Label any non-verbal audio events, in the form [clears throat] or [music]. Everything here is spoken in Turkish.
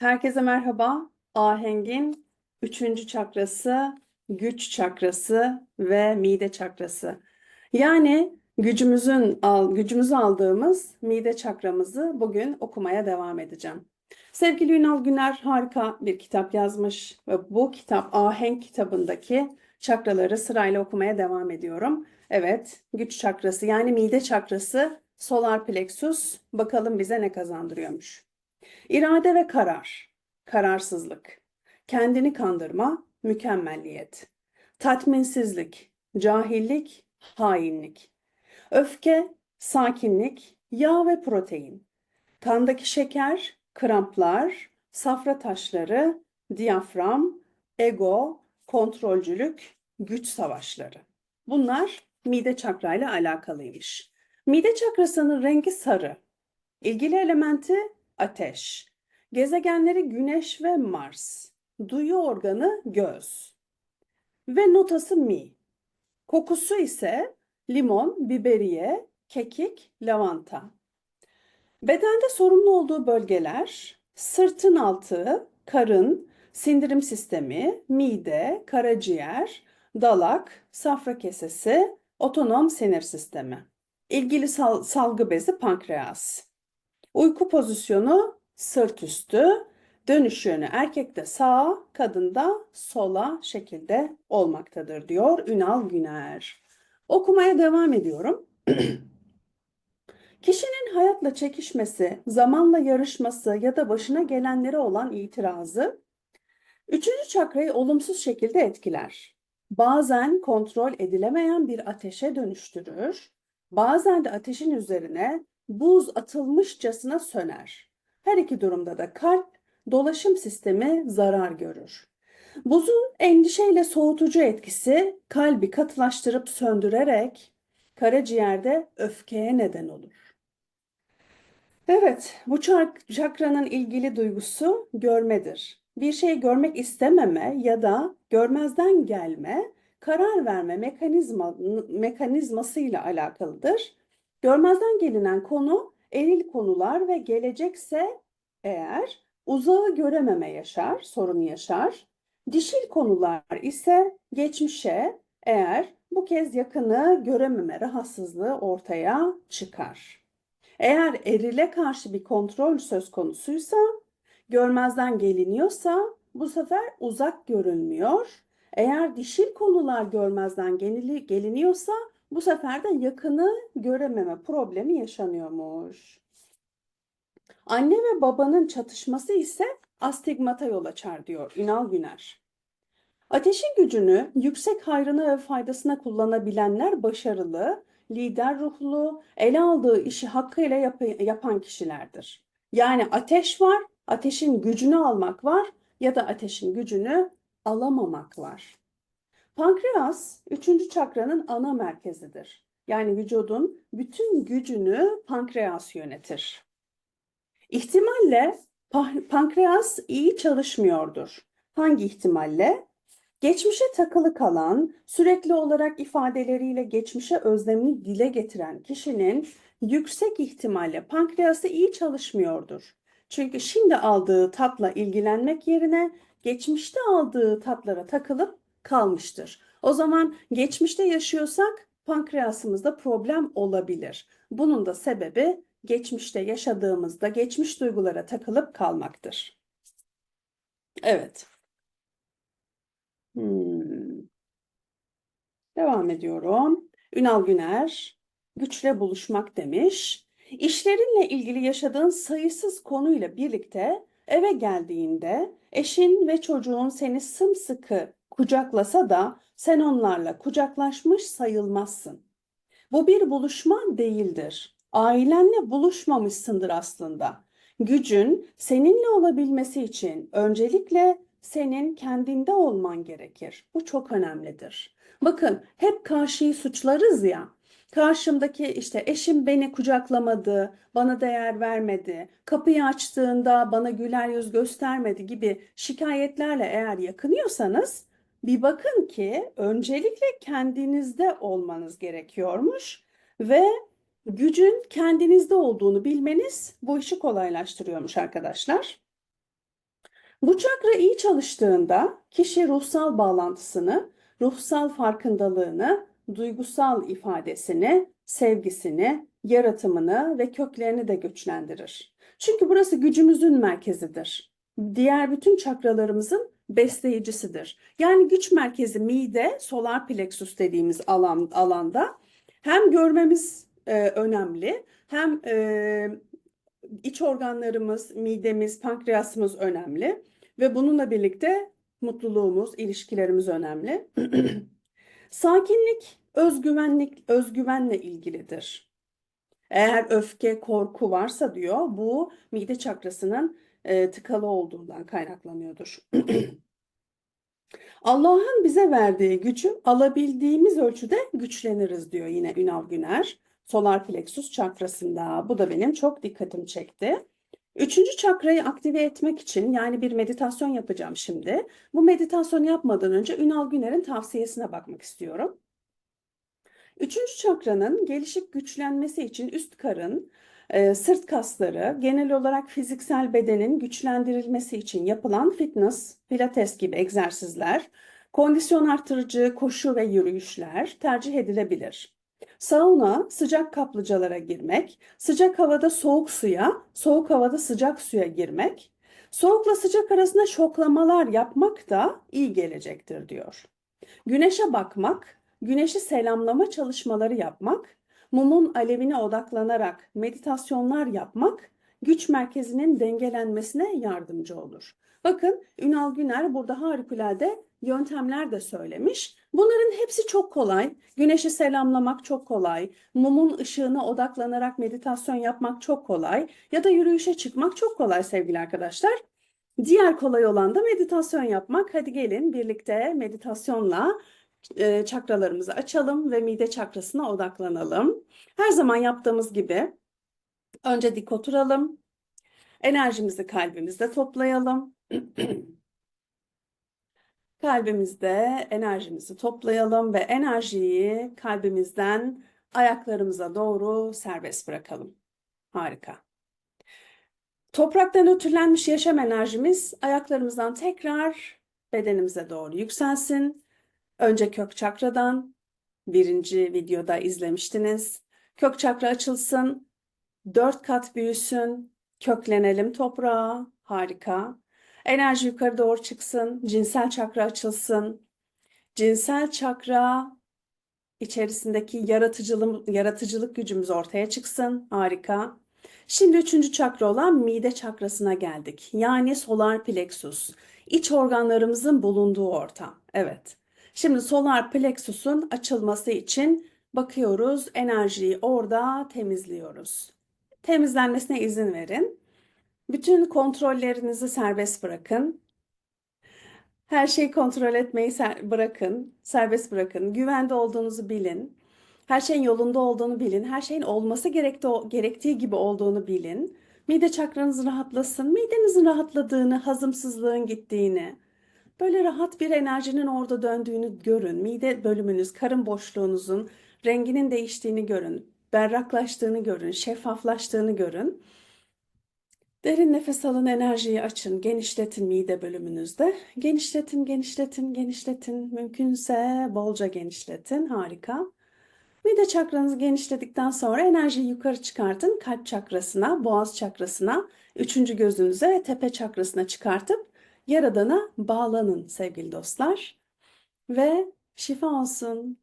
Herkese merhaba. Ahengin üçüncü çakrası, güç çakrası ve mide çakrası. Yani gücümüzün al, gücümüzü aldığımız mide çakramızı bugün okumaya devam edeceğim. Sevgili Ünal Güner harika bir kitap yazmış ve bu kitap Ahenk kitabındaki çakraları sırayla okumaya devam ediyorum. Evet, güç çakrası yani mide çakrası, solar plexus bakalım bize ne kazandırıyormuş. İrade ve karar, kararsızlık, kendini kandırma, mükemmelliyet, tatminsizlik, cahillik, hainlik, öfke, sakinlik, yağ ve protein, kandaki şeker, kramplar, safra taşları, diyafram, ego, kontrolcülük, güç savaşları. Bunlar mide çakrayla alakalıymış. Mide çakrasının rengi sarı. İlgili elementi ateş. Gezegenleri Güneş ve Mars. Duyu organı göz. Ve notası mi. Kokusu ise limon, biberiye, kekik, lavanta. Bedende sorumlu olduğu bölgeler sırtın altı, karın, sindirim sistemi, mide, karaciğer, dalak, safra kesesi, otonom sinir sistemi. İlgili sal- salgı bezi pankreas. Uyku pozisyonu sırt üstü, dönüş yönü erkekte sağa, kadında sola şekilde olmaktadır diyor Ünal Güner. Okumaya devam ediyorum. [clears throat] Kişinin hayatla çekişmesi, zamanla yarışması ya da başına gelenlere olan itirazı üçüncü çakrayı olumsuz şekilde etkiler. Bazen kontrol edilemeyen bir ateşe dönüştürür, bazen de ateşin üzerine buz atılmışçasına söner. Her iki durumda da kalp dolaşım sistemi zarar görür. Buzun endişeyle soğutucu etkisi kalbi katılaştırıp söndürerek karaciğerde öfkeye neden olur. Evet, bu çak- çakranın ilgili duygusu görmedir. Bir şey görmek istememe ya da görmezden gelme, karar verme mekanizma mekanizmasıyla alakalıdır. Görmezden gelinen konu eril konular ve gelecekse eğer uzağı görememe yaşar, sorun yaşar. Dişil konular ise geçmişe eğer bu kez yakını görememe rahatsızlığı ortaya çıkar. Eğer erile karşı bir kontrol söz konusuysa, görmezden geliniyorsa bu sefer uzak görülmüyor. Eğer dişil konular görmezden gelini- geliniyorsa bu sefer de yakını görememe problemi yaşanıyormuş. Anne ve babanın çatışması ise astigmata yol açar diyor Ünal Güner. Ateşin gücünü yüksek hayrına ve faydasına kullanabilenler başarılı, lider ruhlu, ele aldığı işi hakkıyla yap- yapan kişilerdir. Yani ateş var, ateşin gücünü almak var ya da ateşin gücünü alamamak var. Pankreas, üçüncü çakranın ana merkezidir. Yani vücudun bütün gücünü pankreas yönetir. İhtimalle pa- pankreas iyi çalışmıyordur. Hangi ihtimalle? Geçmişe takılı kalan, sürekli olarak ifadeleriyle geçmişe özlemini dile getiren kişinin yüksek ihtimalle pankreası iyi çalışmıyordur. Çünkü şimdi aldığı tatla ilgilenmek yerine geçmişte aldığı tatlara takılıp kalmıştır. O zaman geçmişte yaşıyorsak pankreasımızda problem olabilir. Bunun da sebebi geçmişte yaşadığımızda geçmiş duygulara takılıp kalmaktır. Evet. Hmm. Devam ediyorum. Ünal Güner, güçle buluşmak demiş. İşlerinle ilgili yaşadığın sayısız konuyla birlikte eve geldiğinde eşin ve çocuğun seni sımsıkı kucaklasa da sen onlarla kucaklaşmış sayılmazsın. Bu bir buluşma değildir. Ailenle buluşmamışsındır aslında. Gücün seninle olabilmesi için öncelikle senin kendinde olman gerekir. Bu çok önemlidir. Bakın hep karşıyı suçlarız ya. Karşımdaki işte eşim beni kucaklamadı, bana değer vermedi, kapıyı açtığında bana güler yüz göstermedi gibi şikayetlerle eğer yakınıyorsanız bir bakın ki öncelikle kendinizde olmanız gerekiyormuş ve gücün kendinizde olduğunu bilmeniz bu işi kolaylaştırıyormuş arkadaşlar. Bu çakra iyi çalıştığında kişi ruhsal bağlantısını, ruhsal farkındalığını, duygusal ifadesini, sevgisini, yaratımını ve köklerini de güçlendirir. Çünkü burası gücümüzün merkezidir. Diğer bütün çakralarımızın besleyicisidir. Yani güç merkezi mide, solar plexus dediğimiz alan, alanda hem görmemiz e, önemli, hem e, iç organlarımız, midemiz, pankreasımız önemli ve bununla birlikte mutluluğumuz, ilişkilerimiz önemli. [clears throat] Sakinlik, özgüvenlik, özgüvenle ilgilidir. Eğer öfke, korku varsa diyor, bu mide çakrasının e, tıkalı olduğundan kaynaklanıyordur. [clears throat] Allah'ın bize verdiği gücü alabildiğimiz ölçüde güçleniriz diyor yine Ünal Güner. Solar plexus çakrasında. Bu da benim çok dikkatimi çekti. Üçüncü çakrayı aktive etmek için yani bir meditasyon yapacağım şimdi. Bu meditasyonu yapmadan önce Ünal Güner'in tavsiyesine bakmak istiyorum. Üçüncü çakranın gelişip güçlenmesi için üst karın, e, sırt kasları, genel olarak fiziksel bedenin güçlendirilmesi için yapılan fitness, pilates gibi egzersizler, kondisyon artırıcı koşu ve yürüyüşler tercih edilebilir. Sauna, sıcak kaplıcalara girmek, sıcak havada soğuk suya, soğuk havada sıcak suya girmek, soğukla sıcak arasında şoklamalar yapmak da iyi gelecektir diyor. Güneşe bakmak, güneşi selamlama çalışmaları yapmak, mumun alevine odaklanarak meditasyonlar yapmak güç merkezinin dengelenmesine yardımcı olur. Bakın Ünal Güner burada harikulade yöntemler de söylemiş. Bunların hepsi çok kolay. Güneşi selamlamak çok kolay. Mumun ışığına odaklanarak meditasyon yapmak çok kolay. Ya da yürüyüşe çıkmak çok kolay sevgili arkadaşlar. Diğer kolay olan da meditasyon yapmak. Hadi gelin birlikte meditasyonla e, çakralarımızı açalım ve mide çakrasına odaklanalım. Her zaman yaptığımız gibi önce dik oturalım. Enerjimizi kalbimizde toplayalım. [clears throat] Kalbimizde enerjimizi toplayalım ve enerjiyi kalbimizden ayaklarımıza doğru serbest bırakalım. Harika. Topraktan ötürlenmiş yaşam enerjimiz ayaklarımızdan tekrar bedenimize doğru yükselsin. Önce kök çakradan birinci videoda izlemiştiniz. Kök çakra açılsın, dört kat büyüsün, köklenelim toprağa. Harika. Enerji yukarı doğru çıksın, cinsel çakra açılsın. Cinsel çakra içerisindeki yaratıcılık, yaratıcılık gücümüz ortaya çıksın. Harika. Şimdi üçüncü çakra olan mide çakrasına geldik. Yani solar plexus. İç organlarımızın bulunduğu ortam. Evet. Şimdi solar plexus'un açılması için bakıyoruz, enerjiyi orada temizliyoruz. Temizlenmesine izin verin. Bütün kontrollerinizi serbest bırakın. Her şeyi kontrol etmeyi ser- bırakın, serbest bırakın. Güvende olduğunuzu bilin. Her şeyin yolunda olduğunu bilin. Her şeyin olması gerekti- gerektiği gibi olduğunu bilin. Mide çakranız rahatlasın. Midenizin rahatladığını, hazımsızlığın gittiğini, böyle rahat bir enerjinin orada döndüğünü görün. Mide bölümünüz, karın boşluğunuzun renginin değiştiğini görün. Berraklaştığını görün, şeffaflaştığını görün. Derin nefes alın, enerjiyi açın, genişletin mide bölümünüzde. Genişletin, genişletin, genişletin. Mümkünse bolca genişletin. Harika. Mide çakranızı genişledikten sonra enerjiyi yukarı çıkartın. Kalp çakrasına, boğaz çakrasına, üçüncü gözünüze ve tepe çakrasına çıkartıp Yaradan'a bağlanın sevgili dostlar. Ve şifa olsun.